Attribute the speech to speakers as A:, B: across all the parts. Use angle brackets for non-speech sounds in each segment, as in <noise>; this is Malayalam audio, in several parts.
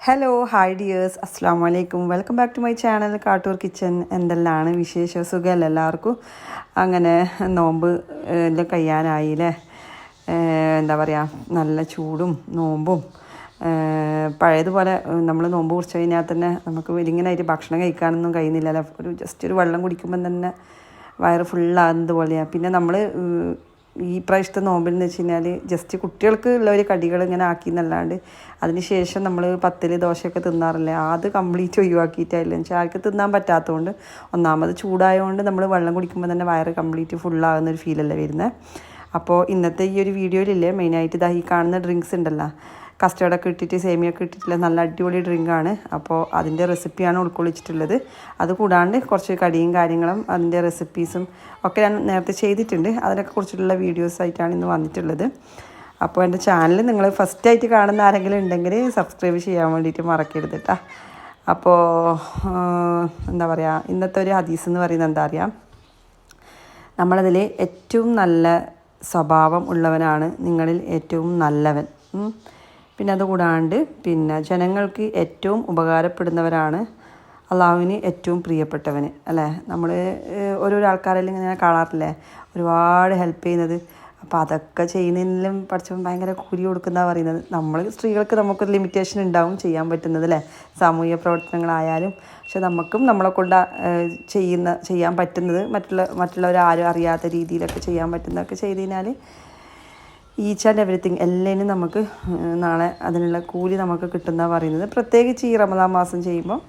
A: ഹലോ ഹായ് ഡിയേഴ്സ് അസ്സാം വലൈക്കും welcome back to my channel Kattoor kitchen എന്തെല്ലാമാണ് വിശേഷ? സുഖമല്ല എല്ലാവർക്കും? അങ്ങനെ നോമ്പ് എല്ലാം കഴിയാനായില്ലേ? ഏഹ്, എന്താ പറയുക നല്ല ചൂടും നോമ്പും. പഴയതുപോലെ നമ്മൾ നോമ്പ് കുറിച്ച് കഴിഞ്ഞാൽ തന്നെ നമുക്ക് വലിങ്ങനായിട്ട് ഭക്ഷണം കഴിക്കാനൊന്നും കഴിയുന്നില്ലല്ലോ. ഒരു ജസ്റ്റ് ഒരു വെള്ളം കുടിക്കുമ്പം തന്നെ വയറ് ഫുള്ളാകുന്നത് പോലെയാണ് പിന്നെ നമ്മൾ ഈ പ്രാവശ്യത്തെ നോമ്പിൽ വെച്ച് കഴിഞ്ഞാൽ ജസ്റ്റ് കുട്ടികൾക്ക് ഉള്ള ഒരു കടികൾ ഇങ്ങനെ ആക്കി എന്നല്ലാണ്ട് അതിന് ശേഷം നമ്മൾ പത്തിൽ ദോശയൊക്കെ തിന്നാറില്ലേ അത് കംപ്ലീറ്റ് ഒഴിവാക്കിയിട്ടായില്ല എന്ന് വെച്ചാൽ ആർക്ക് തിന്നാൻ പറ്റാത്തതുകൊണ്ട് ഒന്നാമത് ചൂടായതുകൊണ്ട് നമ്മൾ വെള്ളം കുടിക്കുമ്പോൾ തന്നെ വയറ് കംപ്ലീറ്റ് ഫുള്ളാകുന്ന ഒരു ഫീലല്ലേ വരുന്നത് അപ്പോൾ ഇന്നത്തെ ഈ ഒരു വീഡിയോയിലില്ലേ മെയിനായിട്ട് ഇതാ ഈ കാണുന്ന ഡ്രിങ്ക്സ് ഉണ്ടല്ലോ. കസ്റ്റേർഡൊക്കെ ഇട്ടിട്ട് സേമിയൊക്കെ ഇട്ടിട്ടുള്ള നല്ല അടിപൊളി ഡ്രിങ്കാണ്. അപ്പോൾ അതിന്റെ റെസിപ്പിയാണ് ഉൾക്കൊള്ളിച്ചിട്ടുള്ളത്. അത് കൂടാണ്ട് കുറച്ച് കടിയും കാര്യങ്ങളും അതിന്റെ റെസിപ്പീസും ഒക്കെ ഞാൻ നേരത്തെ ചെയ്തിട്ടുണ്ട്. അതിനൊക്കെ കുറിച്ചിട്ടുള്ള വീഡിയോസ് ആയിട്ടാണ് ഇന്ന് വന്നിട്ടുള്ളത്. അപ്പോൾ എന്റെ ചാനൽ നിങ്ങൾ ഫസ്റ്റായിട്ട് കാണുന്ന ആരെങ്കിലും ഉണ്ടെങ്കിൽ സബ്സ്ക്രൈബ് ചെയ്യാൻ വേണ്ടിയിട്ട് മറക്കരുത് കേട്ടോ അപ്പോൾ എന്താ പറയുക ഇന്നത്തെ ഒരു ഹദീസ് എന്ന് പറയുന്നത് എന്താ അറിയാം? നമ്മളതിൽ ഏറ്റവും നല്ല സ്വഭാവം ഉള്ളവനാണ് നിങ്ങളിൽ ഏറ്റവും നല്ലവൻ. പിന്നെ അതുകൂടാണ്ട് പിന്നെ ജനങ്ങൾക്ക് ഏറ്റവും ഉപകാരപ്പെടുന്നവരാണ് അള്ളാഹുവിന് ഏറ്റവും പ്രിയപ്പെട്ടവന് അല്ലേ? നമ്മൾ ഓരോരോ ആൾക്കാരെല്ലാം ഇങ്ങനെ കാണാറില്ലേ? ഒരുപാട് ഹെൽപ്പ് ചെയ്യുന്നത്. അപ്പോൾ അതൊക്കെ ചെയ്യുന്നതിലും പഠിച്ചപ്പോൾ ഭയങ്കര കൂലി കൊടുക്കുന്ന പറയുന്നത്. നമ്മൾ സ്ത്രീകൾക്ക് നമുക്കൊരു ലിമിറ്റേഷൻ ഉണ്ടാവും ചെയ്യാൻ പറ്റുന്നത് അല്ലേ? സാമൂഹിക പ്രവർത്തനങ്ങളായാലും. പക്ഷെ നമുക്കും നമ്മളെ കൊണ്ട് ചെയ്യുന്ന ചെയ്യാൻ പറ്റുന്നത് മറ്റുള്ള മറ്റുള്ളവർ ആരും അറിയാത്ത രീതിയിലൊക്കെ ചെയ്യാൻ പറ്റുന്നതൊക്കെ ചെയ്ത് കഴിഞ്ഞാൽ ഈച്ച് ആൻഡ് എവറിത്തിങ് എല്ലാത്തിനും നമുക്ക് നാളെ അതിനുള്ള കൂലി നമുക്ക് കിട്ടുന്ന പറയുന്നത്. പ്രത്യേകിച്ച് ഈ റമദാൻ മാസം ചെയ്യുമ്പോൾ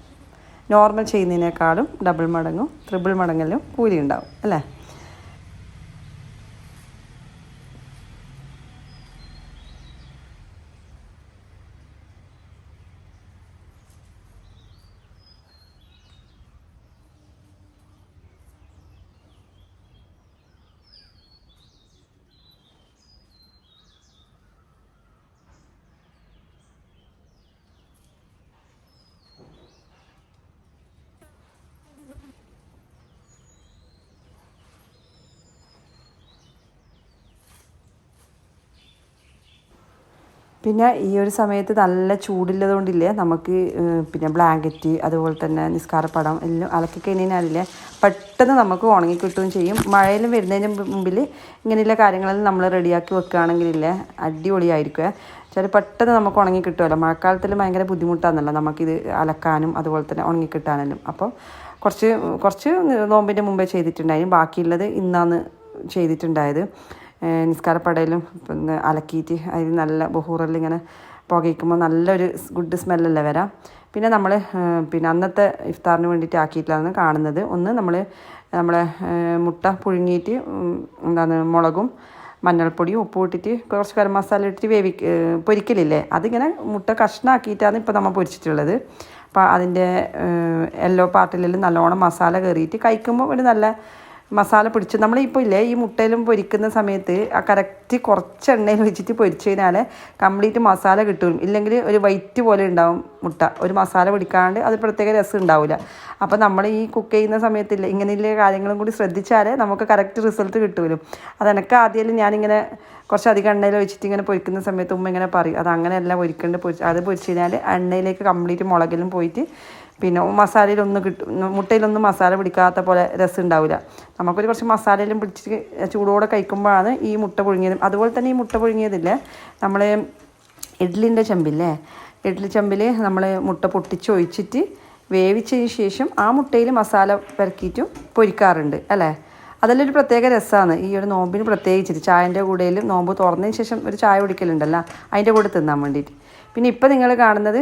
A: നോർമൽ ചെയ്യുന്നതിനേക്കാളും ഡബിൾ മടങ്ങും ട്രിപ്പിൾ മടങ്ങലും കൂലി ഉണ്ടാവും അല്ലേ? പിന്നെ ഈ ഒരു സമയത്ത് നല്ല ചൂടില്ലതുകൊണ്ടില്ലേ കൊണ്ടില്ലേ നമുക്ക് പിന്നെ ബ്ലാങ്കറ്റ് അതുപോലെ തന്നെ നിസ്കാരപ്പടം എല്ലാം അലക്കി കഴിഞ്ഞാലില്ലേ പെട്ടെന്ന് നമുക്ക് ഉണങ്ങി കിട്ടുകയും ചെയ്യും. മഴയിലും വരുന്നതിന് മുമ്പിൽ ഇങ്ങനെയുള്ള കാര്യങ്ങളെല്ലാം നമ്മൾ റെഡിയാക്കി വെക്കുകയാണെങ്കിലില്ലേ അടിപൊളിയായിരിക്കും. ചില പെട്ടെന്ന് നമുക്ക് ഉണങ്ങി കിട്ടുമല്ലോ. മഴക്കാലത്തിൽ ഭയങ്കര ബുദ്ധിമുട്ടാണെന്നല്ലോ നമുക്കിത് അലക്കാനും അതുപോലെ തന്നെ ഉണങ്ങി കിട്ടാനെല്ലാം. അപ്പോൾ കുറച്ച് കുറച്ച് നോമ്പിന്റെ മുമ്പേ ചെയ്തിട്ടുണ്ടായിരുന്നു. ബാക്കിയുള്ളത് ഇന്നാണ് ചെയ്തിട്ടുണ്ടായത്. നിസ്കാരപ്പടയിലും പിന്നെ അലക്കിയിട്ട് അതിൽ നല്ല ബഹൂറെല്ലാം ഇങ്ങനെ പുകയ്ക്കുമ്പോൾ നല്ലൊരു ഗുഡ് സ്മെല്ലല്ലേ വരാം. പിന്നെ നമ്മൾ പിന്നെ അന്നത്തെ ഇഫ്താറിന് വേണ്ടിയിട്ട് ആക്കിയിട്ടാണ് കാണുന്നത്. ഒന്ന് നമ്മൾ നമ്മളെ മുട്ട പുഴുങ്ങിയിട്ട് എന്താണ് മുളകും മഞ്ഞൾപ്പൊടിയും ഉപ്പും ഇട്ടിട്ട് കുറച്ച് ഗരം മസാല ഇട്ടിട്ട് വേവി പൊരിക്കലില്ലേ? അതിങ്ങനെ മുട്ട കഷ്ണാക്കിയിട്ടാണ് ഇപ്പോൾ നമ്മൾ പൊരിച്ചിട്ടുള്ളത്. അപ്പോൾ അതിന്റെ യെല്ലോ പാർട്ടിലെല്ലാം നല്ലോണം മസാല കയറിയിട്ട് കഴിക്കുമ്പോൾ ഒരു നല്ല മസാല പിടിച്ച് നമ്മളിപ്പോൾ ഇല്ലേ ഈ മുട്ടയിലും പൊരിക്കുന്ന സമയത്ത് ആ കറക്റ്റ് കുറച്ച് എണ്ണയിൽ വെച്ചിട്ട് പൊരിച്ചു കഴിഞ്ഞാൽ കംപ്ലീറ്റ് മസാല കിട്ടും ഇല്ലെങ്കിൽ ഒരു വൈറ്റ് പോലെ ഉണ്ടാവും മുട്ട. ഒരു മസാല പിടിക്കാണ്ട് അത് പ്രത്യേക രസം ഉണ്ടാവില്ല അപ്പോൾ നമ്മൾ ഈ കുക്ക് ചെയ്യുന്ന സമയത്തില്ല ഇങ്ങനെയുള്ള കാര്യങ്ങളും കൂടി ശ്രദ്ധിച്ചാൽ നമുക്ക് കറക്റ്റ് റിസൾട്ട് കിട്ടുമല്ലോ അത് എനിക്ക് ആദ്യം ഞാനിങ്ങനെ കുറച്ചധികം എണ്ണയിൽ വെച്ചിട്ട് ഇങ്ങനെ പൊരിക്കുന്ന സമയത്ത് ഉമ്മ ഇങ്ങനെ പറയും അത് അങ്ങനെയല്ല പൊരിക്കേണ്ട പൊരിച്ച് അത് പൊരിച്ച് കഴിഞ്ഞാൽ എണ്ണയിലേക്ക് കംപ്ലീറ്റ് മുളകിലും പോയിട്ട് പിന്നെ മസാലയിലൊന്നും കിട്ടും മുട്ടയിലൊന്നും മസാല പിടിക്കാത്ത പോലെ രസം ഉണ്ടാവില്ല നമുക്കൊരു കുറച്ച് മസാലയിലും പിടിച്ച് ചൂടോടെ കഴിക്കുമ്പോഴാണ് ഈ മുട്ട പുഴുങ്ങിയതും. അതുപോലെ തന്നെ ഈ മുട്ട പുഴുങ്ങിയതില്ലേ നമ്മൾ ഇഡ്ലിന്റെ ചെമ്പില്ലേ ഇഡ്ലി ചെമ്പിൽ നമ്മൾ മുട്ട പൊട്ടിച്ചൊഴിച്ചിട്ട് വേവിച്ചതിന് ശേഷം ആ മുട്ടയിൽ മസാല പെരക്കിയിട്ടും പൊരിക്കാറുണ്ട് അല്ലേ? അതെല്ലാം ഒരു പ്രത്യേക രസമാണ്. ഈ ഒരു നോമ്പിന് പ്രത്യേകിച്ചിട്ട് ചായന്റെ കൂടെയിലും നോമ്പ് തുറന്നതിന് ശേഷം ഒരു ചായ കുടിക്കലുണ്ടല്ലോ അതിന്റെ കൂടെ തിന്നാൻ വേണ്ടിയിട്ട്. പിന്നെ ഇപ്പോൾ നിങ്ങൾ കാണുന്നത്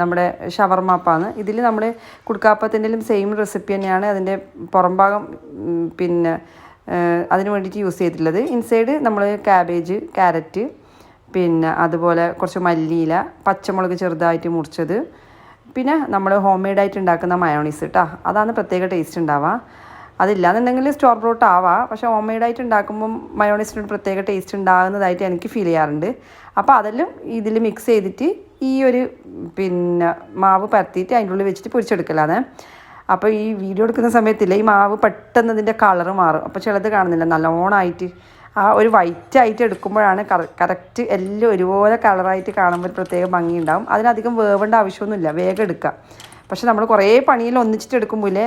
A: നമ്മുടെ ഷവർമാപ്പാണ് ഇതിൽ നമ്മൾ കുടുക്കാപ്പത്തിന്റെലും സെയിം റെസിപ്പി തന്നെയാണ് അതിന്റെ പുറംഭാഗം പിന്നെ അതിന് വേണ്ടിയിട്ട് യൂസ് ചെയ്തിട്ടുള്ളത്. ഇൻസൈഡ് നമ്മൾ ക്യാബേജ് ക്യാരറ്റ് പിന്നെ അതുപോലെ കുറച്ച് മല്ലിയില പച്ചമുളക് ചെറുതായിട്ട് മുറിച്ചത്. പിന്നെ നമ്മൾ ഹോം മെയ്ഡായിട്ട് ഉണ്ടാക്കുന്ന മയോണീസ് കേട്ടോ അതാണ് പ്രത്യേക ടേസ്റ്റ് ഉണ്ടാവുക. അതില്ലാന്നുണ്ടെങ്കിൽ സ്റ്റോർ ബ്രോട്ട് ആവാം. പക്ഷേ മെയ്ഡായിട്ട് ഉണ്ടാക്കുമ്പം മയോണൈസിന് ഒരു പ്രത്യേക ടേസ്റ്റ് ഉണ്ടാകുന്നതായിട്ട് എനിക്ക് ഫീൽ ചെയ്യാറുണ്ട്. അപ്പോൾ അതെല്ലാം ഇതിൽ മിക്സ് ചെയ്തിട്ട് ഈ ഒരു പിന്നെ മാവ് പരത്തിയിട്ട് അതിന്റെ ഉള്ളിൽ വെച്ചിട്ട് പൊരിച്ചെടുക്കലാണ്. അപ്പോൾ ഈ വീഡിയോ എടുക്കുന്ന സമയത്തില്ല ഈ മാവ് പെട്ടെന്ന് ഇതിന്റെ കളറ് മാറും. അപ്പോൾ ചിലത് കാണുന്നില്ല. നല്ലോണമായിട്ട് ആ ഒരു വൈറ്റ് ആയിട്ട് എടുക്കുമ്പോഴാണ് കറക്റ്റ് എല്ലാം ഒരുപോലെ കളറായിട്ട് കാണുമ്പോൾ ഒരു പ്രത്യേക ഭംഗി ഉണ്ടാകും അതിനധികം വേവേണ്ട ആവശ്യമൊന്നുമില്ല. വേഗം എടുക്കാം. പക്ഷെ നമ്മൾ കുറേ പണിയിൽ ഒന്നിച്ചിട്ട് എടുക്കുമ്പോഴേ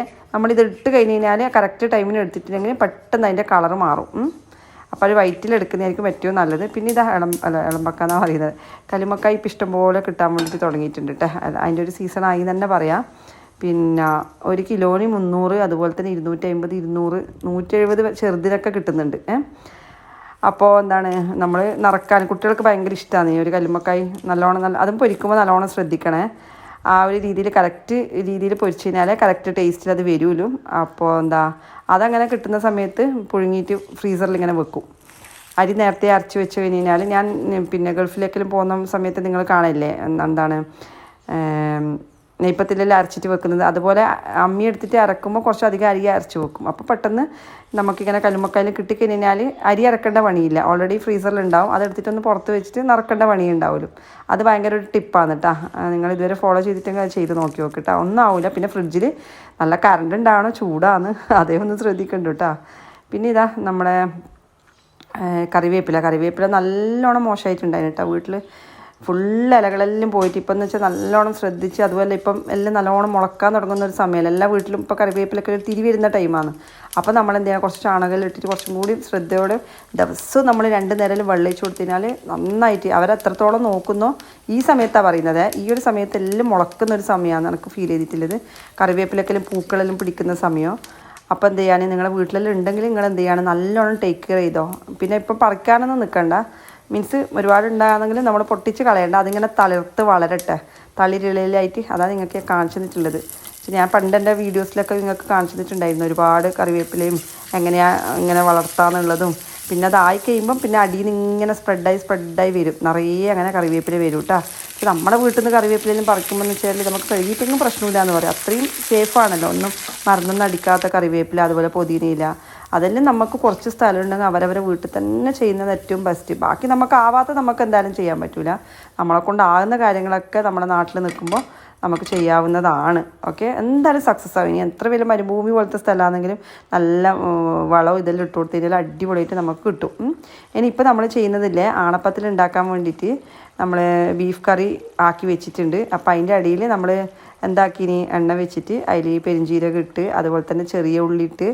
A: ഇത് ഇട്ട് കഴിഞ്ഞ് കഴിഞ്ഞാൽ കറക്റ്റ് ടൈമിന് എടുത്തിട്ടില്ലെങ്കിൽ പെട്ടെന്ന് അതിന്റെ കളർ മാറും. അപ്പോൾ അത് വൈറ്റിൽ എടുക്കുന്നതായിരിക്കും ഏറ്റവും നല്ലത്. പിന്നെ ഇത് ഇളം അല്ല ഇളമ്പക്ക എന്നാണ് പറയുന്നത്. കല്ലുമക്കായി ഇപ്പം ഇഷ്ടംപോലെ കിട്ടാൻ വേണ്ടിയിട്ട് തുടങ്ങിയിട്ടുണ്ട് കേട്ടോ. അത് അതിന്റെ ഒരു സീസൺ ആയി തന്നെ പറയാം. പിന്നെ ഒരു കിലോന് മുന്നൂറ് അതുപോലെ തന്നെ ഇരുന്നൂറ്റി അമ്പത് ഇരുന്നൂറ് നൂറ്റി എഴുപത് ചെറുതിനൊക്കെ കിട്ടുന്നുണ്ട്. അപ്പോൾ എന്താണ് നമ്മൾ നിറക്കാൻ കുട്ടികൾക്ക് ഭയങ്കര ഇഷ്ടമാണ്. ഈ ഒരു കല്ലുമ്മക്കായി നല്ലോണം നല്ല അതും പൊരിക്കുമ്പോൾ നല്ലോണം ശ്രദ്ധിക്കണേ. ആ ഒരു രീതിയിൽ കറക്റ്റ് രീതിയിൽ പൊരിച്ച് കഴിഞ്ഞാൽ കറക്റ്റ് ടേസ്റ്റിൽ അത് വരുമല്ലോ അപ്പോൾ എന്താ അതങ്ങനെ കിട്ടുന്ന സമയത്ത് പുഴുങ്ങിയിട്ട് ഫ്രീസറിൽ ഇങ്ങനെ വെക്കും. അരി നേരത്തെ അരച്ച് വെച്ച് കഴിഞ്ഞ് കഴിഞ്ഞാൽ ഞാൻ പിന്നെ ഗൾഫിലേക്കെല്ലാം പോകുന്ന സമയത്ത് നിങ്ങൾ കാണില്ലേ എന്താണ് നെയ്പ്പത്തിലെല്ലാം അരച്ചിട്ട് വെക്കുന്നത്. അതുപോലെ അമ്മി എടുത്തിട്ട് അരക്കുമ്പോൾ കുറച്ചധികം അരി അരച്ച് വെക്കും. അപ്പോൾ പെട്ടെന്ന് നമുക്കിങ്ങനെ കല്ലുമ്മക്കായിൽ കിട്ടിക്കഴിഞ്ഞാൽ അരി അരക്കേണ്ട പണിയില്ല. ഓൾറെഡി ഫ്രീസറിൽ ഫ്രീസറിലുണ്ടാവും അതെടുത്തിട്ടൊന്ന് പുറത്ത് വെച്ചിട്ട് നിറക്കേണ്ട പണി ഉണ്ടാവുമല്ലോ അത് ഭയങ്കര ഒരു ടിപ്പാണ് കേട്ടോ നിങ്ങൾ ഇതുവരെ ഫോളോ ചെയ്തിട്ടെങ്കിൽ അത് ചെയ്ത് നോക്കി നോക്ക് കേട്ടോ ഒന്നും ആവില്ല പിന്നെ ഫ്രിഡ്ജിൽ നല്ല കറണ്ട് ഉണ്ടാവണോ. ചൂടാണ്. <laughs> അതേ ഒന്ന് ശ്രദ്ധിക്കണ്ട കേട്ടോ പിന്നെ ഇതാ നമ്മുടെ കറിവേപ്പില. കറിവേപ്പില നല്ലോണം മോശമായിട്ടുണ്ടായിരുന്നു കേട്ടോ വീട്ടിൽ ഫുൾ ഇലകളെല്ലാം പോയിട്ട് ഇപ്പം എന്ന് വെച്ചാൽ നല്ലോണം ശ്രദ്ധിച്ച് അതുപോലെ ഇപ്പം എല്ലാം നല്ലോണം മുളക്കാൻ തുടങ്ങുന്ന ഒരു സമയമല്ല എല്ലാ വീട്ടിലും ഇപ്പോൾ കറിവേപ്പിലൊക്കെ തിരി വരുന്ന ടൈമാണ് അപ്പോൾ നമ്മൾ എന്ത് ചെയ്യുക കുറച്ച് ചാണകം ഇട്ടിട്ട് കുറച്ചും കൂടി ശ്രദ്ധയോടെ ദിവസവും നമ്മൾ രണ്ട് നേരം വെള്ളയിച്ച് കൊടുത്തിനാൽ നന്നായിട്ട് അവരെത്രത്തോളം നോക്കുന്നു ഈ സമയത്താണ് പറയുന്നത്. ഈ ഒരു സമയത്ത് എല്ലാം മുളക്കുന്ന ഒരു സമയമാണ് എനിക്ക് ഫീൽ ചെയ്തിട്ടുള്ളത്. കറിവേപ്പിലൊക്കെ പൂക്കളെല്ലാം പിടിക്കുന്ന സമയം. അപ്പോൾ എന്ത് ചെയ്യാണ് നിങ്ങളുടെ വീട്ടിലെല്ലാം ഉണ്ടെങ്കിൽ നിങ്ങൾ എന്ത് ചെയ്യാണ്? നല്ലോണം ടേക്ക് കെയർ ചെയ്തോ. പിന്നെ ഇപ്പം പറിക്കാനൊന്നും നിൽക്കണ്ട. മീൻസ് ഒരുപാട് ഉണ്ടാകുന്നെങ്കിൽ നമ്മൾ പൊട്ടിച്ച് കളയണ്ട. അതിങ്ങനെ തളിർത്ത് വളരട്ടെ. തളിരിളയിലായിട്ട് അതാണ് നിങ്ങൾക്ക് കാണിച്ചു തന്നിട്ടുള്ളത്. ഞാൻ പണ്ട് എന്റെ വീഡിയോസിലൊക്കെ നിങ്ങൾക്ക് കാണിച്ചു തന്നിട്ടുണ്ടായിരുന്നു. ഒരുപാട് കറിവേപ്പിലയും എങ്ങനെയാണ് ഇങ്ങനെ വളർത്താന്നുള്ളതും. പിന്നെ അതായി കഴിയുമ്പം പിന്നെ അടിയിൽ നിന്ന് ഇങ്ങനെ സ്പ്രെഡായി സ്പ്രെഡായി വരും. നിറയെ അങ്ങനെ കറിവേപ്പില വരും കേട്ടോ പക്ഷെ നമ്മുടെ വീട്ടിൽ നിന്ന് കറിവേപ്പിലയും പറിക്കുമ്പോൾ എന്ന് വെച്ചാൽ നമുക്ക് കഴുകിയിട്ടെങ്കിലും പ്രശ്നമില്ല എന്ന് പറയാം. അത്രയും സേഫാണല്ലോ ഒന്നും മരുന്നൊന്നും അടിക്കാത്ത കറിവേപ്പില അതുപോലെ പൊതിനയില അതെല്ലാം നമുക്ക് കുറച്ച് സ്ഥലം ഉണ്ടെങ്കിൽ അവരവരെ വീട്ടിൽ തന്നെ ചെയ്യുന്നത് ഏറ്റവും ബെസ്റ്റ് ബാക്കി നമുക്ക് ആവാത്ത നമുക്ക് എന്തായാലും ചെയ്യാൻ പറ്റില്ല നമ്മളെ കൊണ്ടാകുന്ന കാര്യങ്ങളൊക്കെ നമ്മുടെ നാട്ടിൽ നിൽക്കുമ്പോൾ നമുക്ക് ചെയ്യാവുന്നതാണ്. ഓക്കെ എന്തായാലും സക്സസ് ആവും. ഇനി എത്ര വലിയ മരുഭൂമി പോലത്തെ സ്ഥലമാണെങ്കിലും നല്ല വളവും ഇതെല്ലാം ഇട്ട് കൊടുത്തു കഴിഞ്ഞാൽ അടിപൊളിയായിട്ട് നമുക്ക് കിട്ടും. ഇനി ഇപ്പം നമ്മൾ ചെയ്യുന്നതില്ലേ? ആണപ്പത്തിൽ ഉണ്ടാക്കാൻ വേണ്ടിയിട്ട് നമ്മൾ ബീഫ് കറി ആക്കി വെച്ചിട്ടുണ്ട്. അപ്പോൾ അതിന്റെ അടിയിൽ നമ്മൾ എന്താക്കിനി? എണ്ണ വെച്ചിട്ട് അതിൽ പെരിഞ്ചീരകം ഇട്ട് അതുപോലെ തന്നെ ചെറിയ ഉള്ളി ഇട്ട്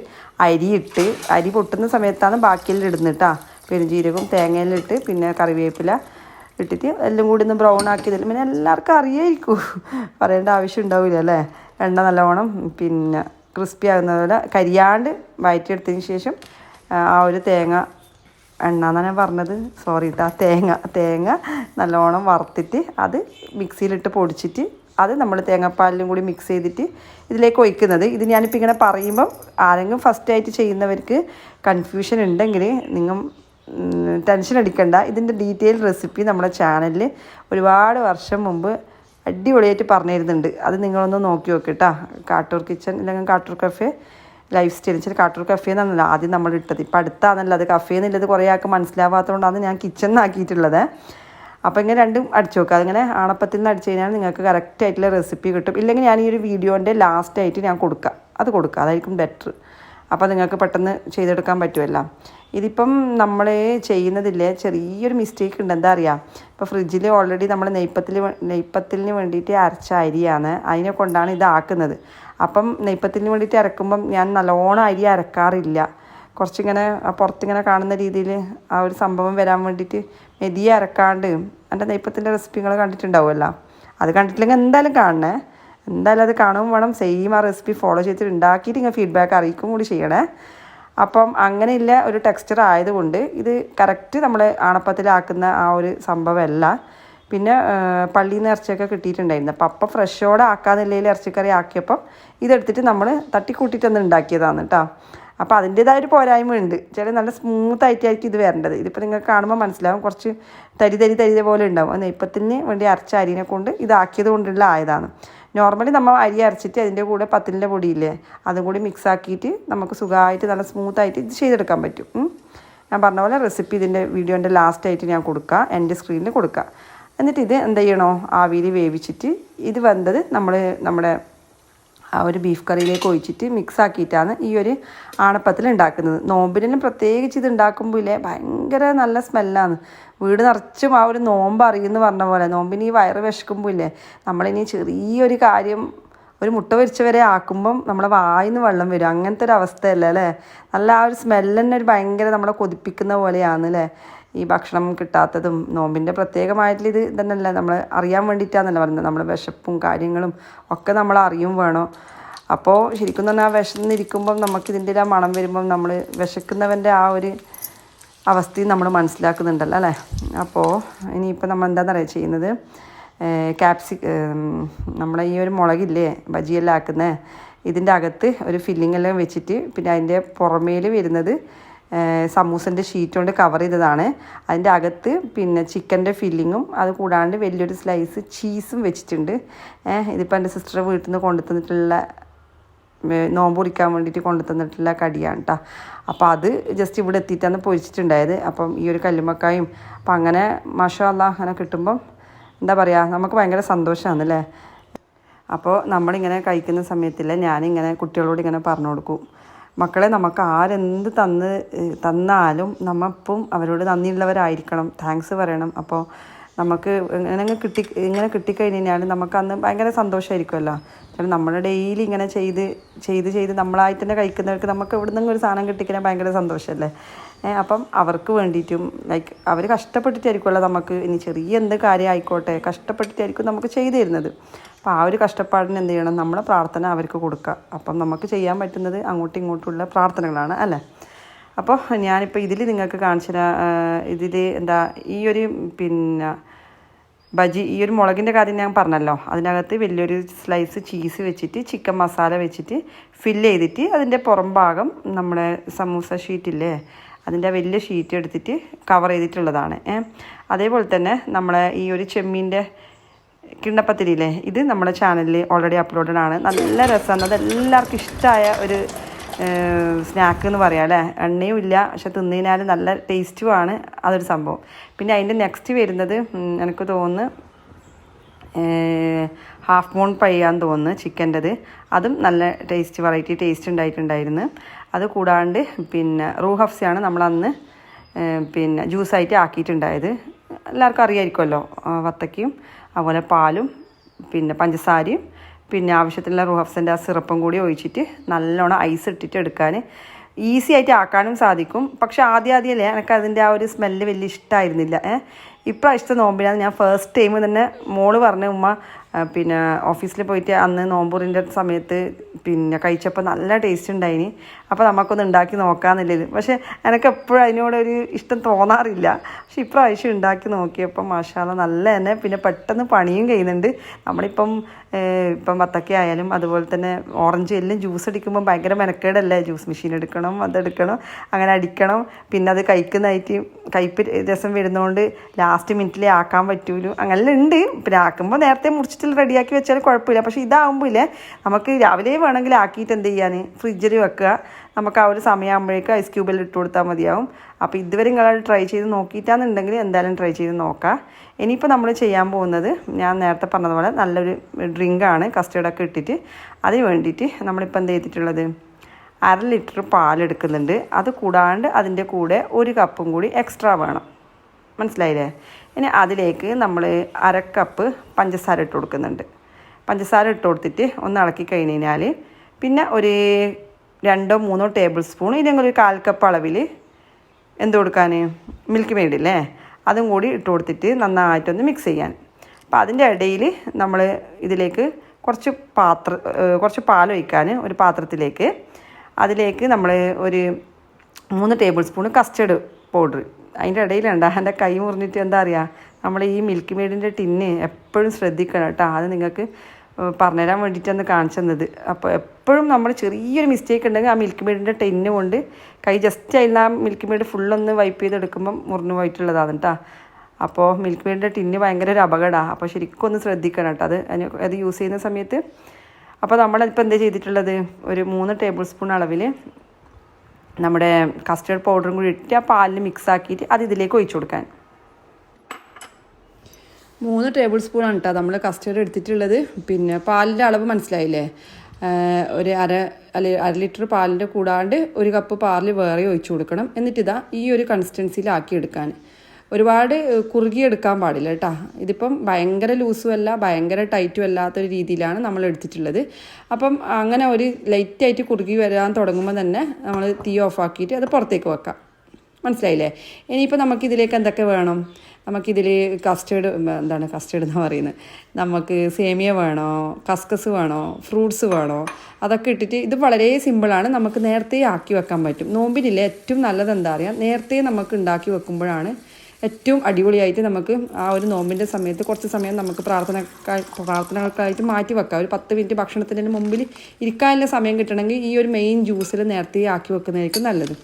A: അരി ഇട്ട് അരി പൊട്ടുന്ന സമയത്താണ് ബാക്കിയെല്ലാം ഇടുന്നിട്ടാ പെരിഞ്ചീരകവും തേങ്ങയെല്ലാം ഇട്ട് പിന്നെ കറിവേപ്പില ഇട്ടിട്ട് എല്ലാം കൂടി ഒന്ന് ബ്രൗൺ ആക്കി തരും പിന്നെ എല്ലാവർക്കും അറിയായിരിക്കും. പറയേണ്ട ആവശ്യം ഉണ്ടാവില്ല അല്ലേ? എണ്ണ നല്ലവണ്ണം പിന്നെ ക്രിസ്പി ആകുന്ന പോലെ കരിയാണ്ട് വയറ്റിയെടുത്തതിന് ശേഷം ആ ഒരു തേങ്ങ എണ്ണ എന്നാണ് ഞാൻ പറഞ്ഞത്? സോറി കേട്ടോ തേങ്ങ തേങ്ങ നല്ലോണം വറുത്തിട്ട് അത് മിക്സിയിലിട്ട് പൊടിച്ചിട്ട് അത് നമ്മൾ തേങ്ങാപ്പാലിലും കൂടി മിക്സ് ചെയ്തിട്ട് ഇതിലേക്ക് ഒഴിക്കുന്നത്. ഇത് ഞാനിപ്പോൾ ഇങ്ങനെ പറയുമ്പം ആരെങ്കിലും ഫസ്റ്റ് ആയിട്ട് ചെയ്യുന്നവർക്ക് കൺഫ്യൂഷൻ ഉണ്ടെങ്കിൽ നിങ്ങൾ ടെൻഷൻ അടിക്കണ്ട. ഇതിന്റെ ഡീറ്റെയിൽ റെസിപ്പി നമ്മുടെ ചാനലിൽ ഒരുപാട് വർഷം മുമ്പ് അടിപൊളിയായിട്ട് പറഞ്ഞു തരുന്നുണ്ട് അത് നിങ്ങളൊന്ന് നോക്കി നോക്കിട്ടാ കേട്ടോ കാട്ടൂർ കിച്ചൺ അല്ലെങ്കിൽ കാട്ടൂർ കഫേ ലൈഫ് സ്റ്റൈൽ വെച്ചാൽ കാട്ടൂർ കഫേ എന്നല്ല ആദ്യം നമ്മൾ ഇട്ടത്. ഇപ്പം അടുത്താണല്ലോ അത് കഫേ എന്നുള്ളത് കുറേ ആൾക്ക് മനസ്സിലാവാത്തതുകൊണ്ടാണ് ഞാൻ കിച്ചൺ ആക്കിയിട്ടുള്ളത്. അപ്പോൾ ഇങ്ങനെ രണ്ടും അടിച്ചു നോക്കുക അതിങ്ങനെ ആണപ്പത്തിൽ നിന്ന് അടിച്ചു കഴിഞ്ഞാൽ നിങ്ങൾക്ക് കറക്റ്റ് ആയിട്ടുള്ള റെസിപ്പി കിട്ടും. ഇല്ലെങ്കിൽ ഞാൻ ഈ ഒരു വീഡിയോന്റെ ലാസ്റ്റ് ആയിട്ട് ഞാൻ കൊടുക്കാം. അത് കൊടുക്കുക അതായിരിക്കും ബെറ്റർ അപ്പോൾ നിങ്ങൾക്ക് പെട്ടെന്ന് ചെയ്തെടുക്കാൻ പറ്റുമല്ലോ. ഇതിപ്പം നമ്മൾ ചെയ്യുന്നതില്ലേ ചെറിയൊരു മിസ്റ്റേക്ക് ഉണ്ട്. എന്താ അറിയാം? ഇപ്പോൾ ഫ്രിഡ്ജിൽ ഓൾറെഡി നമ്മൾ നെയ്പ്പത്തിൽ നെയ്പ്പത്തിലിന് വേണ്ടിയിട്ട് അരച്ച അരിയാണ്. അതിനെ കൊണ്ടാണ് ഇതാക്കുന്നത് അപ്പം നെയ്പ്പത്തിന് വേണ്ടിയിട്ട് അരക്കുമ്പം ഞാൻ നല്ലോണം അരി അരക്കാറില്ല. കുറച്ചിങ്ങനെ പുറത്തിങ്ങനെ കാണുന്ന രീതിയിൽ ആ ഒരു സംഭവം വരാൻ വേണ്ടിയിട്ട് മെതിയെ അരക്കാണ്ട് എന്റെ നെയ്പ്പത്തിന്റെ റെസിപ്പികൾ കണ്ടിട്ടുണ്ടാവുമല്ലോ. അത് കണ്ടിട്ടില്ലെങ്കിൽ എന്തായാലും കാണണേ. എന്തായാലും അത് കാണുകയും വേണം. സെയിം ആ റെസിപ്പി ഫോളോ ചെയ്തിട്ട് ഉണ്ടാക്കിയിട്ട് ഇങ്ങനെ ഫീഡ്ബാക്ക് അറിയിക്കും കൂടി ചെയ്യണേ. അപ്പം അങ്ങനെയില്ല ഒരു ടെക്സ്ചർ ആയതുകൊണ്ട് ഇത് കറക്റ്റ് നമ്മൾ ആണപ്പത്തിലാക്കുന്ന ആ ഒരു സംഭവമല്ല. പിന്നെ പള്ളിയിൽ നിന്ന് ഇറച്ചിയൊക്കെ കിട്ടിയിട്ടുണ്ടായിരുന്നു. അപ്പം അപ്പം ഫ്രഷോടെ ആക്കാന്നില്ലയിൽ ഇറച്ചിക്കറി ആക്കിയപ്പം ഇതെടുത്തിട്ട് നമ്മൾ തട്ടിക്കൂട്ടിയിട്ടൊന്ന് ഉണ്ടാക്കിയതാണ് കേട്ടോ അപ്പോൾ അതിന്റേതായ ഒരു പോരായ്മ ഉണ്ട് ചില നല്ല സ്മൂത്ത് ആയിട്ടായിരിക്കും ഇത് വരേണ്ടത്. ഇതിപ്പോൾ നിങ്ങൾക്ക് കാണുമ്പോൾ മനസ്സിലാവും. കുറച്ച് തരി തരി തരി പോലെ ഉണ്ടാവും. അത് നെയ്പ്പത്തിന് വേണ്ടി അരച്ച അരിനെ കൊണ്ട് ഇതാക്കിയത് കൊണ്ടുള്ള ആയതാണ്. നോർമലി നമ്മൾ അരി അരച്ചിട്ട് അതിന്റെ കൂടെ പത്തിലിന്റെ പൊടിയില്ലേ അതും കൂടി മിക്സ് ആക്കിയിട്ട് നമുക്ക് സുഖമായിട്ട് നല്ല സ്മൂത്തായിട്ട് ഇത് ചെയ്തെടുക്കാൻ പറ്റും. ഞാൻ പറഞ്ഞ പോലെ റെസിപ്പി ഇതിന്റെ വീഡിയോന്റെ ലാസ്റ്റ് ആയിട്ട് ഞാൻ കൊടുക്കുക എന്റെ സ്ക്രീനിൽ കൊടുക്കുക എന്നിട്ട് ഇത് എന്ത് ചെയ്യണോ? ആവിയിൽ വേവിച്ചിട്ട് ഇത് വന്നത് നമ്മൾ നമ്മുടെ ആ ഒരു ബീഫ് കറിയിലേക്ക് ഒഴിച്ചിട്ട് മിക്സ് ആക്കിയിട്ടാണ് ഈ ഒരു ആണപ്പത്തിൽ ഉണ്ടാക്കുന്നത്. നോമ്പിനെല്ലാം പ്രത്യേകിച്ച് ഇത് ഉണ്ടാക്കുമ്പോൾ ഇല്ലേ ഭയങ്കര നല്ല സ്മെല്ലാണ് വീട് നിറച്ചും ആ ഒരു നോമ്പ് അറിയുമെന്ന് പറഞ്ഞ പോലെ നോമ്പിന് ഈ വയറ് വിശക്കുമ്പോൾ ഇല്ലേ നമ്മളിനി ചെറിയൊരു കാര്യം ഒരു മുട്ട പൊരിച്ച വരെ ആക്കുമ്പം നമ്മളെ വായിന്ന് വെള്ളം വരും. അങ്ങനത്തെ ഒരു അവസ്ഥയല്ലേ അല്ലേ? നല്ല ആ ഒരു സ്മെല്ല് തന്നെ ഒരു ഭയങ്കര നമ്മളെ കൊതിപ്പിക്കുന്ന പോലെയാണ് അല്ലേ ഈ ഭക്ഷണം കിട്ടാത്തതും നോമ്പിന്റെ പ്രത്യേകമായിട്ടുള്ള ഇത് തന്നെയല്ല നമ്മൾ അറിയാൻ വേണ്ടിയിട്ടാണെന്നല്ല പറയുന്നത്. നമ്മൾ വിശപ്പും കാര്യങ്ങളും ഒക്കെ നമ്മൾ അറിയും വേണം. അപ്പോൾ ശരിക്കും പറഞ്ഞാൽ വിശന്നിരിക്കുമ്പം നമുക്കിതിന്റെ ആ മണം വരുമ്പം നമ്മൾ വിശക്കുന്നവന്റെ ആ ഒരു അവസ്ഥയും നമ്മൾ മനസ്സിലാക്കുന്നുണ്ടല്ലോ അല്ലേ? അപ്പോൾ ഇനിയിപ്പോൾ നമ്മൾ എന്താണെന്ന് അറിയാം ചെയ്യുന്നത് ക്യാപ്സി നമ്മളെ ഈ ഒരു മുളകില്ലേ ബജിയെല്ലാം ആക്കുന്നത് ഇതിന്റെ അകത്ത് ഒരു ഫില്ലിംഗ് വെച്ചിട്ട് പിന്നെ അതിന്റെ പുറമേൽ വരുന്നത് സമൂസന്റെ ഷീറ്റ് കൊണ്ട് കവർ ചെയ്തതാണ്. അതിന്റെ അകത്ത് പിന്നെ ചിക്കന്റെ ഫില്ലിങ്ങും അത് കൂടാണ്ട് വലിയൊരു സ്ലൈസ് ചീസും വെച്ചിട്ടുണ്ട്. ഇതിപ്പോൾ എന്റെ സിസ്റ്റർ വീട്ടിൽ നിന്ന് കൊണ്ടു തന്നിട്ടുള്ള നോമ്പ് കുടിക്കാൻ വേണ്ടിയിട്ട് കൊണ്ടു തന്നിട്ടുള്ള കടിയാണ് കേട്ടോ അപ്പോൾ അത് ജസ്റ്റ് ഇവിടെ എത്തിയിട്ടാണ് പൊരിച്ചിട്ടുണ്ടായത്. അപ്പം ഈ ഒരു കല്ലുമക്കായും അപ്പം അങ്ങനെ മഷമല്ല അങ്ങനെ കിട്ടുമ്പം എന്താ പറയുക നമുക്ക് ഭയങ്കര സന്തോഷമാണ് അല്ലേ അപ്പോൾ നമ്മളിങ്ങനെ കഴിക്കുന്ന സമയത്തില്ല ഞാനിങ്ങനെ കുട്ടികളോട് ഇങ്ങനെ പറഞ്ഞു കൊടുക്കും. മക്കളെ നമുക്ക് ആരെന്ത് തന്ന് തന്നാലും നമ്മപ്പം അവരോട് നന്ദിയുള്ളവരായിരിക്കണം. താങ്ക്സ് പറയണം. അപ്പോൾ നമുക്ക് ഇങ്ങനെ കിട്ടി ഇങ്ങനെ കിട്ടിക്കഴിഞ്ഞാൽ നമുക്ക് അന്ന് ഭയങ്കര സന്തോഷമായിരിക്കുമല്ലോ കാരണം നമ്മൾ ഡെയിലി ഇങ്ങനെ ചെയ്ത് ചെയ്ത് ചെയ്ത് നമ്മളായിട്ട് തന്നെ കഴിക്കുന്നവർക്ക് നമുക്ക് എവിടെ നിന്നെങ്കിലും ഒരു സാധനം കിട്ടിക്കഴിഞ്ഞാൽ ഭയങ്കര സന്തോഷമല്ലേ അപ്പം അവർക്ക് വേണ്ടിയിട്ടും ലൈക്ക് അവർ കഷ്ടപ്പെട്ടിട്ടായിരിക്കുമല്ലോ നമുക്ക് ഇനി ചെറിയ എന്ത് കാര്യം ആയിക്കോട്ടെ കഷ്ടപ്പെട്ടിട്ടായിരിക്കും നമുക്ക് ചെയ്തു തരുന്നത്. അപ്പോൾ ആ ഒരു കഷ്ടപ്പാടിന് എന്ത് ചെയ്യണം? നമ്മളെ പ്രാർത്ഥന അവർക്ക് കൊടുക്കുക. അപ്പം നമുക്ക് ചെയ്യാൻ പറ്റുന്നത് അങ്ങോട്ടും ഇങ്ങോട്ടുമുള്ള പ്രാർത്ഥനകളാണ് അല്ലേ? അപ്പോൾ ഞാനിപ്പോൾ ഇതിൽ നിങ്ങൾക്ക് കാണിച്ചു തരാം. ഇതിൽ എന്താ ഈ ഒരു പിന്നെ ബജി ഈ ഒരു മുളകിന്റെ കാര്യം ഞാൻ പറഞ്ഞല്ലോ. അതിനകത്ത് വലിയൊരു സ്ലൈസ് ചീസ് വെച്ചിട്ട് ചിക്കൻ മസാല വെച്ചിട്ട് ഫില്ല് ചെയ്തിട്ട് അതിന്റെ പുറം ഭാഗം നമ്മുടെ സമൂസ ഷീറ്റില്ലേ അതിന്റെ വലിയ ഷീറ്റ് എടുത്തിട്ട് കവർ ചെയ്തിട്ടുള്ളതാണ്. അതേപോലെ തന്നെ നമ്മളെ ഈ ഒരു ചെമ്മീന്റെ കിണ്ണപ്പത്തിരിയില്ലേ ഇത് നമ്മുടെ ചാനലിൽ ഓൾറെഡി അപ്ലോഡഡ് ആണ്. നല്ല രസമാണ്. അത് എല്ലാവർക്കും ഇഷ്ടമായ ഒരു സ്നാക്ക് എന്ന് പറയാം അല്ലേ? എണ്ണയും ഇല്ല പക്ഷെ തിന്നതിനാൽ നല്ല ടേസ്റ്റുമാണ് അതൊരു സംഭവം. പിന്നെ അതിന്റെ നെക്സ്റ്റ് വരുന്നത് എനിക്ക് തോന്നുന്നു ഹാഫ് മൂൺ പയ്യാന്ന് തോന്നുന്നു ചിക്കന്റെത്. അതും നല്ല ടേസ്റ്റ് വെറൈറ്റി ടേസ്റ്റ് ഉണ്ടായിട്ടുണ്ടായിരുന്നു. അത് കൂടാണ്ട് പിന്നെ റൂഹഫ്സയാണ് നമ്മൾ ഏഹ്, പിന്നെ ജ്യൂസായിട്ട് ആക്കിയിട്ടുണ്ടായത്. എല്ലാവർക്കും അറിയാമായിരിക്കുമല്ലോ ആ, വത്തക്കയും അതുപോലെ പാലും പിന്നെ പഞ്ചസാരയും പിന്നെ ആവശ്യത്തിനുള്ള റൂഹഫ്സിന്റെ ആ സിറപ്പും കൂടി ഒഴിച്ചിട്ട് നല്ലോണം ഐസ് ഇട്ടിട്ട് എടുക്കാൻ ഈസി ആയിട്ട് ആക്കാനും സാധിക്കും. പക്ഷെ ആദ്യം ആദ്യമല്ലേ എനിക്ക് അതിന്റെ ആ ഒരു സ്മെല്ല് വലിയ ഇഷ്ടമായിരുന്നില്ല ഇപ്രാവശ്യത്തെ നോമ്പിനാണ് ഞാൻ ഫസ്റ്റ് ടൈം തന്നെ മോൾ പറഞ്ഞ ഉമ്മ പിന്നെ ഓഫീസിൽ പോയിട്ട് അന്ന് നോമ്പൂറിന്റെ സമയത്ത് പിന്നെ കഴിച്ചപ്പോൾ നല്ല ടേസ്റ്റ് ഉണ്ടായിന്. അപ്പോൾ നമുക്കൊന്ന് ഉണ്ടാക്കി നോക്കാമെന്നുള്ളത് പക്ഷേ എനിക്ക് എപ്പോഴും അതിനോടൊരു ഇഷ്ടം തോന്നാറില്ല. പക്ഷെ ഇപ്രാവശ്യം ഉണ്ടാക്കി നോക്കിയപ്പോൾ മാഷാല നല്ല തന്നെ. പിന്നെ പെട്ടെന്ന് പണിയും കഴിയുന്നുണ്ട്. നമ്മളിപ്പം ഇപ്പം വത്തക്ക ആയാലും അതുപോലെ തന്നെ ഓറഞ്ച് എല്ലാം ജ്യൂസ് അടിക്കുമ്പോൾ ഭയങ്കര മെനക്കേടല്ലേ. ജ്യൂസ് മെഷീൻ എടുക്കണം അതെടുക്കണം അങ്ങനെ അടിക്കണം. പിന്നെ അത് കഴിക്കുന്നതായിട്ട് കയ്പ്പ് രസം വരുന്നതുകൊണ്ട് ലാസ്റ്റ് മിനിറ്റിൽ ആക്കാൻ പറ്റൂലൂ. അങ്ങനെ ഉണ്ട് പിന്നെ ആക്കുമ്പോൾ നേരത്തെ മുറിച്ചിട്ട് റെഡിയാക്കി വെച്ചാൽ കുഴപ്പമില്ല. പക്ഷേ ഇതാകുമ്പോഴേ നമുക്ക് രാവിലെ വേണമെങ്കിൽ ആക്കിയിട്ട് എന്ത് ചെയ്യാൻ ഫ്രിഡ്ജിൽ വെക്കുക. നമുക്ക് ആ ഒരു സമയമാകുമ്പോഴേക്കും ഐസ് ക്യൂബിൽ ഇട്ട് കൊടുത്താൽ മതിയാവും. അപ്പോൾ ഇതുവരെ നിങ്ങൾ ട്രൈ ചെയ്ത് നോക്കിയിട്ടാണെന്നുണ്ടെങ്കിൽ എന്തായാലും ട്രൈ ചെയ്ത് നോക്കാം ഇനിയിപ്പോൾ നമ്മൾ ചെയ്യാൻ പോകുന്നത് ഞാൻ നേരത്തെ പറഞ്ഞതുപോലെ നല്ലൊരു ഡ്രിങ്കാണ് കസ്റ്റേർഡൊക്കെ ഇട്ടിട്ട് അതിന് വേണ്ടിയിട്ട് നമ്മളിപ്പോൾ എന്ത് ചെയ്തിട്ടുള്ളത്? അര ലിറ്റർ പാലെടുക്കുന്നുണ്ട് അത് കൂടാണ്ട് അതിന്റെ കൂടെ ഒരു കപ്പും കൂടി എക്സ്ട്രാ വേണം. മനസ്സിലായില്ലേ? ഇനി അതിലേക്ക് നമ്മൾ അരക്കപ്പ് കപ്പ് പഞ്ചസാര ഇട്ട് കൊടുക്കുന്നുണ്ട്. പഞ്ചസാര ഇട്ട് കൊടുത്തിട്ട് ഒന്ന് ഇളക്കി കഴിഞ്ഞ് കഴിഞ്ഞാൽ പിന്നെ ഒരു രണ്ടോ മൂന്നോ ടേബിൾ സ്പൂൺ ഇല്ലെങ്കിൽ ഒരു കാൽ കപ്പ് അളവിൽ എന്ത് കൊടുക്കാൻ? മിൽക്ക് മെയ്ഡ് ഇല്ലേ? അതും കൂടി ഇട്ട് കൊടുത്തിട്ട് നന്നായിട്ടൊന്ന് മിക്സ് ചെയ്യാൻ. അപ്പോൾ അതിന്റെ ഇടയിൽ നമ്മൾ ഇതിലേക്ക് കുറച്ച് പാത്ര കുറച്ച് പാൽ ഒഴിക്കാൻ ഒരു പാത്രത്തിലേക്ക് അതിലേക്ക് നമ്മൾ ഒരു മൂന്ന് ടേബിൾ സ്പൂൺ കസ്റ്റേർഡ് പൗഡർ അതിന്റെ ഇടയിലുണ്ട്. എന്റെ കൈ മുറിഞ്ഞിട്ട് എന്താ അറിയുക നമ്മൾ ഈ മിൽക്ക് മെയ്ഡിന്റെ ടിന്ന് എപ്പോഴും ശ്രദ്ധിക്കണം കേട്ടോ. അത് നിങ്ങൾക്ക് പറഞ്ഞു പറഞ്ഞുതരാൻ വേണ്ടിയിട്ടാണ് കാണിച്ചു തന്നത്. അപ്പോൾ എപ്പോഴും നമ്മൾ ചെറിയൊരു മിസ്റ്റേക്ക് ഉണ്ടെങ്കിൽ ആ മിൽക്ക് മെയ്ഡിന്റെ ടിന്ന് കൊണ്ട് കൈ ജസ്റ്റ് അതിൽ ആ മിൽക്ക് മെയ്ഡ് ഫുള്ളൊന്ന് വൈപ്പ് ചെയ്തെടുക്കുമ്പം മുറിഞ്ഞു പോയിട്ടുള്ളതാണ് കേട്ടോ അപ്പോൾ മിൽക്ക് മെയ്ഡിന്റെ ടിന്ന് ഭയങ്കര ഒരു അപകടമാണ് അപ്പോൾ ശരിക്കും ഒന്ന് ശ്രദ്ധിക്കണം കേട്ടോ അത് അത് യൂസ് ചെയ്യുന്ന സമയത്ത്. അപ്പോൾ നമ്മളിപ്പോൾ എന്താ ചെയ്തിട്ടുള്ളത്? ഒരു മൂന്ന് ടേബിൾ സ്പൂൺ അളവിൽ നമ്മുടെ കസ്റ്റേർഡ് പൗഡറും കൂടി ഇട്ട് ആ പാലിൽ മിക്സ് ആക്കിയിട്ട് അത് ഇതിലേക്ക് ഒഴിച്ചു കൊടുക്കാൻ. മൂന്ന് ടേബിൾ സ്പൂൺ ആണ് കേട്ടോ നമ്മൾ കസ്റ്റേർഡ് എടുത്തിട്ടുള്ളത്. പിന്നെ പാലിന്റെ അളവ് മനസ്സിലായില്ലേ? ഒരു അര അല്ലെ അര ലിറ്റർ പാലിന്റെ കൂടാണ്ട് ഒരു കപ്പ് പാലിൽ വേറെ ഒഴിച്ചു കൊടുക്കണം. എന്നിട്ട് ഇതാ ഈ ഒരു കൺസിസ്റ്റൻസിയിലാക്കി എടുക്കാൻ. ഒരുപാട് കുറുകിയെടുക്കാൻ പാടില്ല കേട്ടോ. ഇതിപ്പം ഭയങ്കര ലൂസും അല്ല ഭയങ്കര ടൈറ്റും അല്ലാത്തൊരു രീതിയിലാണ് നമ്മൾ എടുത്തിട്ടുള്ളത്. അപ്പം അങ്ങനെ ഒരു ലൈറ്റായിട്ട് കുറുകി വരാൻ തുടങ്ങുമ്പോൾ തന്നെ നമ്മൾ തീ ഓഫാക്കിയിട്ട് അത് പുറത്തേക്ക് വെക്കാം. മനസ്സിലായില്ലേ? ഇനിയിപ്പോൾ നമുക്കിതിലേക്ക് എന്തൊക്കെ വേണം? നമുക്കിതിൽ കസ്റ്റേർഡ് എന്താണ് കസ്റ്റേർഡ് എന്ന് പറയുന്നത്? നമുക്ക് സേമിയ വേണോ? കസ്കസ് വേണോ? ഫ്രൂട്ട്സ് വേണോ? അതൊക്കെ ഇട്ടിട്ട് ഇത് വളരെ സിമ്പിളാണ് നമുക്ക് നേരത്തെ ആക്കി വെക്കാൻ പറ്റും. നോമ്പിനില്ല ഏറ്റവും നല്ലത് എന്താ പറയുക നേരത്തെ നമുക്ക് ഉണ്ടാക്കി വെക്കുമ്പോഴാണ് ഏറ്റവും അടിപൊളിയായിട്ട് നമുക്ക് ആ ഒരു നോമ്പിന്റെ സമയത്ത് കുറച്ച് സമയം നമുക്ക് പ്രാർത്ഥന പ്രാർത്ഥനകൾക്കായിട്ട് മാറ്റി വെക്കാം. ഒരു പത്ത് മിനിറ്റ് ഭക്ഷണത്തിന് മുമ്പിൽ ഇരിക്കാനുള്ള സമയം കിട്ടണമെങ്കിൽ ഈ ഒരു മെയിൻ ജ്യൂസിൽ നേരത്തെ ആക്കി വെക്കുന്നതായിരിക്കും നല്ലത്.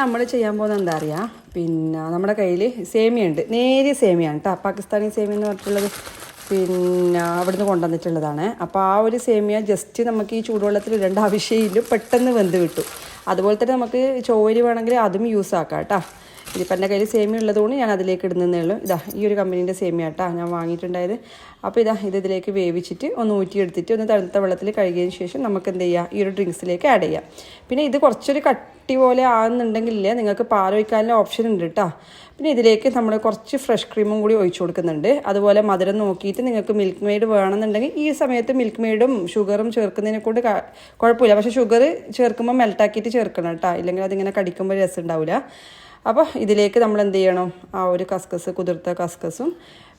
A: നമ്മൾ ചെയ്യാൻ പോകുന്നത് എന്താ അറിയുക പിന്നെ നമ്മുടെ കയ്യിൽ സേമിയുണ്ട് നേരിയ സേമിയാണ് കേട്ടോ പാകിസ്ഥാനി സേമിയ എന്ന് പറഞ്ഞിട്ടുള്ളത്. പിന്നെ അവിടുന്ന് കൊണ്ടുവന്നിട്ടുള്ളതാണ്. അപ്പോൾ ആ ഒരു സേമിയ ജസ്റ്റ് നമുക്ക് ഈ ചൂടുവെള്ളത്തിൽ ഇടേണ്ട ആവശ്യമില്ല. പെട്ടെന്ന് വെന്ത് കിട്ടും. അതുപോലെ തന്നെ നമുക്ക് ചോരി വേണമെങ്കിൽ അതും യൂസ് ആക്കാം കേട്ടോ. ഇതിപ്പോൾ എന്റെ കയ്യിൽ സേമിയ ഉള്ളതുകൊണ്ട് ഞാൻ അതിലേക്ക് ഇടുന്നതേ ഉള്ളൂ. ഇതാ ഈ ഒരു കമ്പനീന്റെ സേമിയ കേട്ടോ ഞാൻ വാങ്ങിയിട്ടുണ്ടായത്. അപ്പോൾ ഇതാ ഇത് ഇതിലേക്ക് വേവിച്ചിട്ട് ഒന്ന് ഊറ്റിയെടുത്തിട്ട് ഒന്ന് തണുത്ത വെള്ളത്തിൽ കഴുകിയതിന് ശേഷം നമുക്ക് എന്ത് ചെയ്യാം? ഈ ഒരു ഡ്രിങ്ക്സിലേക്ക് ആഡ് ചെയ്യാം. പിന്നെ ഇത് കുറച്ചൊരു കട്ടി പോലെ ആകുന്നുണ്ടെങ്കിലേ നിങ്ങൾക്ക് പാലൊഴിക്കാനുള്ള ഓപ്ഷൻ ഉണ്ട് കേട്ടോ പിന്നെ ഇതിലേക്ക് നമ്മൾ കുറച്ച് ഫ്രഷ് ക്രീമും കൂടി ഒഴിച്ചു കൊടുക്കുന്നുണ്ട്. അതുപോലെ മധുരം നോക്കിയിട്ട് നിങ്ങൾക്ക് മിൽക്ക് മെയ്ഡ് വേണമെന്നുണ്ടെങ്കിൽ ഈ സമയത്ത് മിൽക്ക് മെയ്ഡും ഷുഗറും ചേർക്കുന്നതിനെ കൊണ്ട് കുഴപ്പമില്ല. പക്ഷേ ഷുഗർ ചേർക്കുമ്പോൾ മെൽട്ടാക്കിയിട്ട് ചേർക്കണം കേട്ടോ ഇല്ലെങ്കിൽ അതിങ്ങനെ കടിക്കുമ്പോൾ രസം ഉണ്ടാവില്ല അപ്പോൾ ഇതിലേക്ക് നമ്മൾ എന്ത് ചെയ്യണം? ആ ഒരു കസ്കസ് കുതിർത്ത കസ്കസും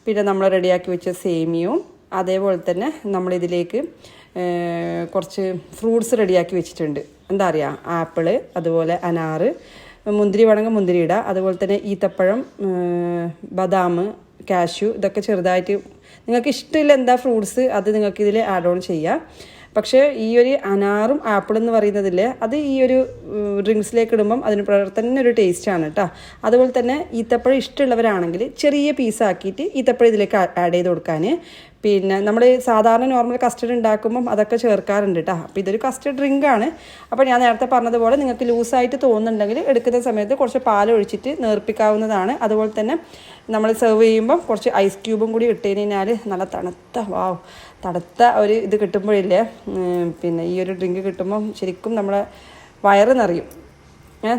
A: പിന്നെ നമ്മൾ റെഡിയാക്കി വെച്ച സേമിയവും അതേപോലെ തന്നെ നമ്മളിതിലേക്ക് കുറച്ച് ഫ്രൂട്ട്സ് റെഡിയാക്കി വെച്ചിട്ടുണ്ട്. എന്താ പറയുക ആപ്പിൾ അതുപോലെ അനാറ് മുന്തിരി വേണമെങ്കിൽ മുന്തിരി ഇടാം. അതുപോലെ തന്നെ ഈത്തപ്പഴം ബദാം കാഷ്യൂ ഇതൊക്കെ ചെറുതായിട്ട് നിങ്ങൾക്ക് ഇഷ്ടമില്ല എന്താ ഫ്രൂട്ട്സ് അത് നിങ്ങൾക്ക് ഇതിൽ ആഡ് ഓൺ ചെയ്യാം. പക്ഷേ ഈ ഒരു അനാറും ആപ്പിളും എന്ന് പറയുന്നതിൽ അത് ഈ ഒരു ഡ്രിങ്ക്സിലേക്ക് ഇടുമ്പം അതിന് പ്രവർത്തന ഒരു ടേസ്റ്റാണ് കേട്ടോ അതുപോലെ തന്നെ ഈത്തപ്പഴം ഇഷ്ടമുള്ളവരാണെങ്കിൽ ചെറിയ പീസാക്കിയിട്ട് ഈത്തപ്പഴം ഇതിലേക്ക് ആഡ് ചെയ്ത് കൊടുക്കാൻ പിന്നെ നമ്മൾ സാധാരണ നോർമൽ കസ്റ്റർഡ് ഉണ്ടാക്കുമ്പം അതൊക്കെ ചേർക്കാറുണ്ട് കേട്ടോ അപ്പോൾ ഇതൊരു കസ്റ്റർഡ് ഡ്രിങ്ക് ആണ്. അപ്പോൾ ഞാൻ നേരത്തെ പറഞ്ഞതുപോലെ നിങ്ങൾക്ക് ലൂസായിട്ട് തോന്നുന്നുണ്ടെങ്കിൽ എടുക്കുന്ന സമയത്ത് കുറച്ച് പാൽ ഒഴിച്ചിട്ട് നേർപ്പിക്കാവുന്നതാണ്. അതുപോലെ തന്നെ നമ്മൾ സെർവ് ചെയ്യുമ്പം കുറച്ച് ഐസ് ക്യൂബും കൂടി ഇട്ട് കഴിഞ്ഞാൽ നല്ല തണുത്ത വാവ് തണുത്ത ഒരു ഇത് കിട്ടുമ്പോഴില്ലേ പിന്നെ ഈ ഒരു ഡ്രിങ്ക് കിട്ടുമ്പം ശരിക്കും നമ്മളെ വയറ് നിറയും.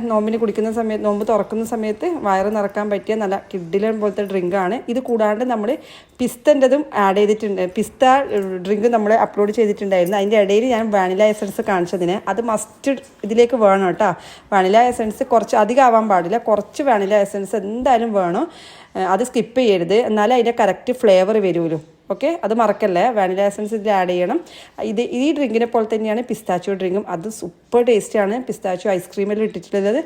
A: നോമ്പിന് കുടിക്കുന്ന സമയത്ത് നോമ്പ് തുറക്കുന്ന സമയത്ത് വയറ് നിറക്കാൻ പറ്റിയ നല്ല കിഡിലൻ പോലത്തെ ഡ്രിങ്കാണ് ഇത് കൂടാണ്ട് നമ്മൾ പിസ്തന്റെതും ആഡ് ചെയ്തിട്ടുണ്ട്. പിസ്ത ഡ്രിങ്ക് നമ്മൾ അപ്ലോഡ് ചെയ്തിട്ടുണ്ടായിരുന്നു. അതിന്റെ ഇടയിൽ ഞാൻ വാനില എസൻസ് കാണിച്ചതിന്. അത് മസ്റ്റ് ഇതിലേക്ക് വേണം കേട്ടോ. വാനില എസൻസ് കുറച്ച് അധികം ആവാൻ പാടില്ല. കുറച്ച് വാനില എസൻസ് എന്തായാലും വേണം. അത് സ്കിപ്പ് ചെയ്യരുത്. എന്നാലേ അതിന്റെ കറക്റ്റ് ഫ്ലേവർ വരുമല്ലോ ഓക്കെ? അത് മറക്കല്ലേ? വാനില എസൻസ് ഇതിൽ ആഡ് ചെയ്യണം. ഇത് ഈ ഡ്രിങ്കിനെ പോലെ തന്നെയാണ് പിസ്താച്ചോ ഡ്രിങ്കും. അത് സൂപ്പർ ടേസ്റ്റിയാണ് പിസ്താച്ചോ ഐസ്ക്രീമിൽ ഇട്ടിട്ടുള്ളത്.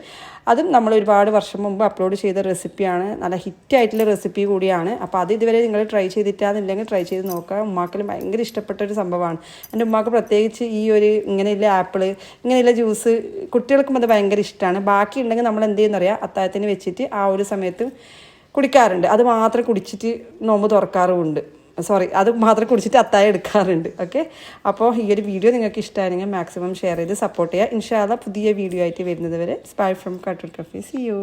A: അതും നമ്മൾ ഒരുപാട് വർഷം മുമ്പ് അപ്ലോഡ് ചെയ്ത റെസിപ്പിയാണ് നല്ല ഹിറ്റായിട്ടുള്ള റെസിപ്പി കൂടിയാണ്. അപ്പോൾ അത് ഇതുവരെ നിങ്ങൾ ട്രൈ ചെയ്തിട്ടാന്നില്ലെങ്കിൽ ട്രൈ ചെയ്ത് നോക്കുക. ഉമ്മാക്കിൽ ഭയങ്കര ഇഷ്ടപ്പെട്ട ഒരു സംഭവമാണ്. എന്റെ ഉമ്മാക്ക് പ്രത്യേകിച്ച് ഈ ഒരു ഇങ്ങനെയുള്ള ആപ്പിൾ ഇങ്ങനെയുള്ള ജ്യൂസ് കുട്ടികൾക്കും അത് ഭയങ്കര ഇഷ്ടമാണ് ബാക്കി ഉണ്ടെങ്കിൽ നമ്മൾ എന്ത് ചെയ്യുന്നറിയാം? അത്താഴത്തിന് വെച്ചിട്ട് ആ ഒരു സമയത്ത് കുടിക്കാറുണ്ട്. അത് മാത്രം കുടിച്ചിട്ട് നോമ്പ് തുറക്കാറുമുണ്ട്. സോറി അത് മാത്രം കുടിച്ചിട്ട് അത്തായി എടുക്കാറുണ്ട്. ഓക്കെ അപ്പോൾ ഈ ഒരു വീഡിയോ നിങ്ങൾക്ക് ഇഷ്ടമായിരുന്നെങ്കിൽ മാക്സിമം ഷെയർ ചെയ്ത് സപ്പോർട്ട് ചെയ്യുക. ഇൻഷാല്ല പുതിയ വീഡിയോ ആയിട്ട് വരുന്നത് വരെ. Spy from Kattoor cafe C U